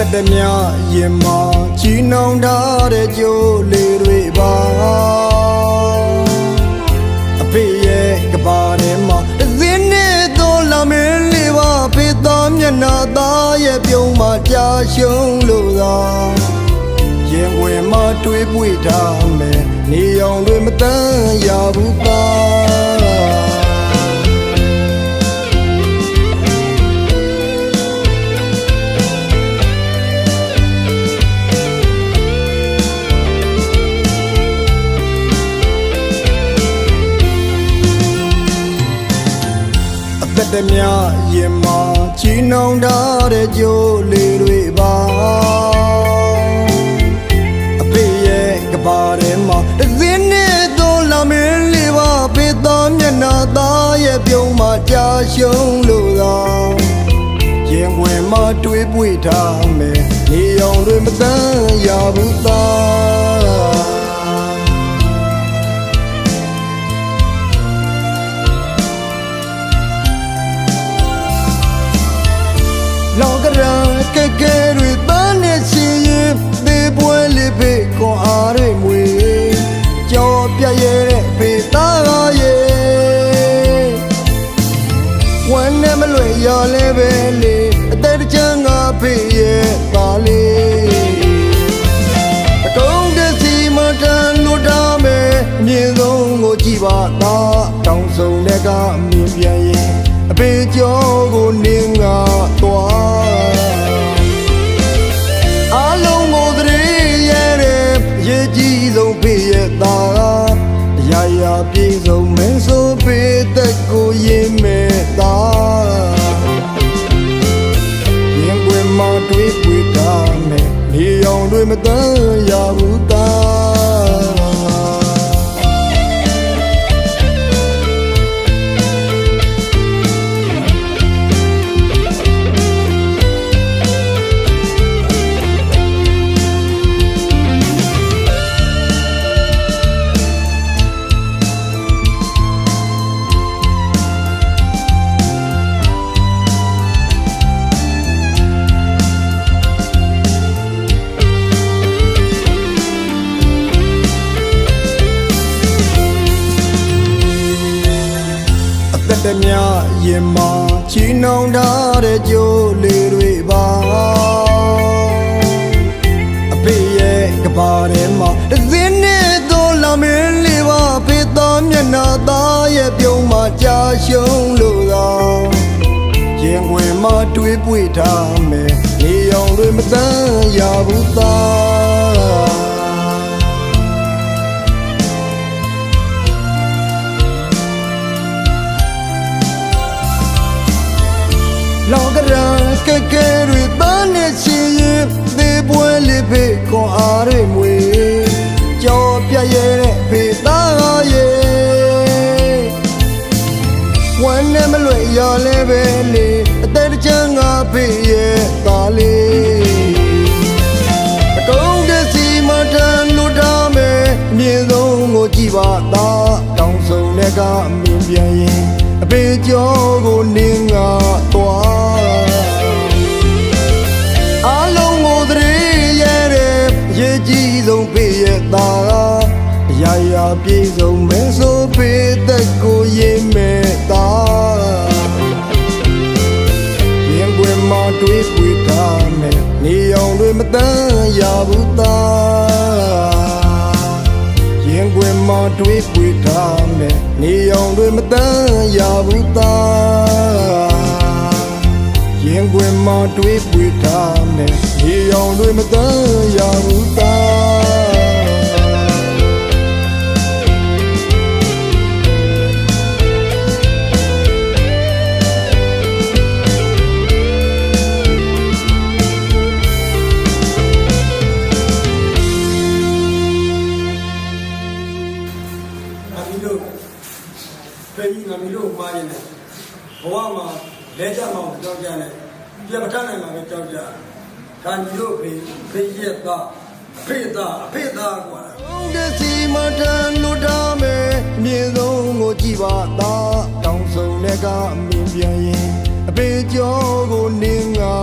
သက်တမြရင်မာချီနှောင်ထားတဲ့ကြိုးလေးတွေပါအဖေရဲ့ကဘာထဲမှာတစ်စင်းနဲ့တော့လာမင်းလေးပါဖေးသားမျက်နှာသားရဲ့ပြုံးမှာကြာရှုံးလို့သာရင်ဝင်မှာတွေးပွေထားမယ်နေအောင်တွေမတန်းရဘူးပါ သက်တမြရင်မာချီနှောင်ထားတဲ့ကြိုးလေးတွေပါအဖေရဲ့ကဘာထဲမှာတစ်စင်းနဲ့တော့လာမင်းလေးပါဖေးသားမျက်နှာသားရဲ့ပြုံးမှာကြာရှုံးလို့သာရင်ဝင်မှာတွေးပွေထားမယ်နေအောင်တွေမတန်းရဘူးသား ကဲကဲတွေပန်းနေစီရင်သေပွဲလေးဖေကွန်အား မြရင်မာချီနှောင်ထားတဲ့ကြိုးလေးတွေပါအဖေရဲ့ကဘာထဲမှာတစ်စင်းနဲ့တော့လာမင်းလေးပါဖေးသားမျက်နှာသားရဲ့ပြုံးမှာကြာရှုံးလို့သာရင်ဝင်မှာတွေးပွေထားမယ်နေအောင်တွေမတန်းရဘူးသား နဲ့မလွယ်ရလဲပဲလေအသက်တချမ်းငါဖေရဲ့သားလေးအကုန်တစီမတန်လို့ထားမယ်မြင်ဆုံးကိုကြည်ပါသားတောင်းဆုံးတဲ့ကအမြင်ပြန်ရင်အပေကျော်ကိုနင်းငါသွားအလုံးကိုသတိရတဲ့ရေကြီးဆုံးဖေရဲ့သားအရာရာပြေဆုံးမဲဆိုဖေသက်ကိုရင်မဲ့သား တွေးပွေတာမယ်နေအောင်တွေမတန်းရဘူးသားရင်ွယ်မှာတွေးပွေတာမယ်နေအောင်တွေမတန်းရဘူးသားရင်ွယ်မှာတွေးပွေတာမယ်နေအောင်တွေမတန်းရဘူးသား လို့ဖေးကြီးငါမီလို့မှားနေတယ်ဘဝမှာလဲကြမအောင်ကြောက်ကြတယ်ပြမထနိုင်မှာပဲကြောက်ကြခါညီလို့ဖေးဖေးရဲ့သားအဖေသားအဖေသားကွာလုံးတဲ့စီမတန်လို့ထားမယ်မြင်ဆုံးကိုကြည်ပါသားတောင်းဆုံးတဲ့ကအမြင်ပြန်ရင်အပေကျော်ကိုနင်းငါ